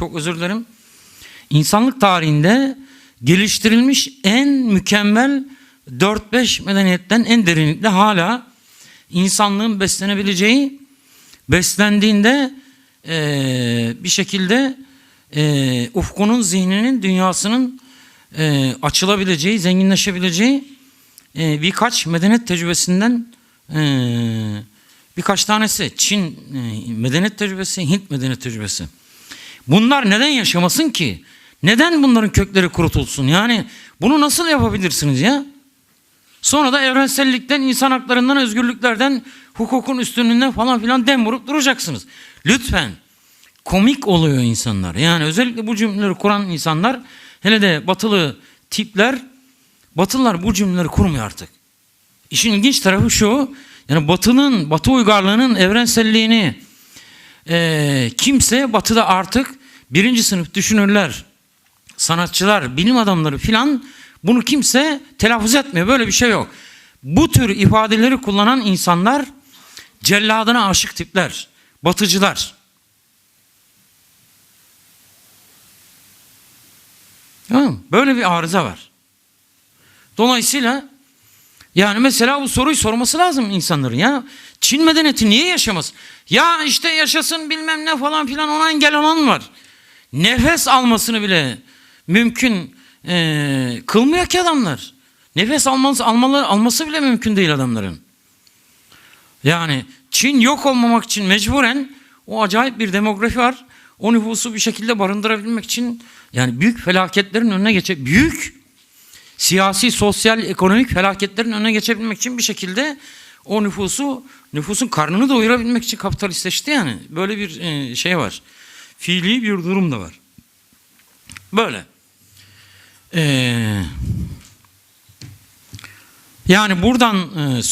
çok özür dilerim. İnsanlık tarihinde geliştirilmiş en mükemmel 4-5 medeniyetten en derinlikle hala insanlığın beslenebileceği, beslendiğinde eee, bir şekilde eee, ufkunun, zihninin, dünyasının eee, açılabileceği, zenginleşebileceği eee, birkaç medeniyet tecrübesinden eee, birkaç tanesi. Çin eee, medeniyet tecrübesi, Hint medeniyet tecrübesi. Bunlar neden yaşamasın ki? Neden bunların kökleri kurutulsun? Yani bunu nasıl yapabilirsiniz ya? Sonra da evrensellikten, insan haklarından, özgürlüklerden, hukukun üstünlüğünden falan filan dem vurup duracaksınız. Lütfen. Komik oluyor insanlar. Yani özellikle bu cümleleri kuran insanlar, hele de batılı tipler, batılılar bu cümleleri kurmuyor artık. İşin ilginç tarafı şu, yani batının, batı uygarlığının evrenselliğini eee, kimse batıda artık birinci sınıf düşünürler, sanatçılar, bilim adamları filan bunu kimse telaffuz etmiyor. Böyle bir şey yok. Bu tür ifadeleri kullanan insanlar celladına aşık tipler, batıcılar. Böyle bir arıza var. Dolayısıyla yani mesela bu soruyu sorması lazım insanların ya. Çin medeniyeti niye yaşamaz? Ya işte yaşasın bilmem ne falan filan ona engel olan var. Nefes almasını bile mümkün eee, kılmıyor ki adamlar. Nefes alması, almaları, alması bile mümkün değil adamların. Yani Çin yok olmamak için mecburen o acayip bir demografi var. O nüfusu bir şekilde barındırabilmek için yani büyük felaketlerin önüne geçe büyük siyasi, sosyal, ekonomik felaketlerin önüne geçebilmek için bir şekilde o nüfusu nüfusun karnını doyurabilmek için kapitalistleşti yani. Böyle bir e, şey var. Fiili bir durum da var. Böyle. Ee, yani buradan e,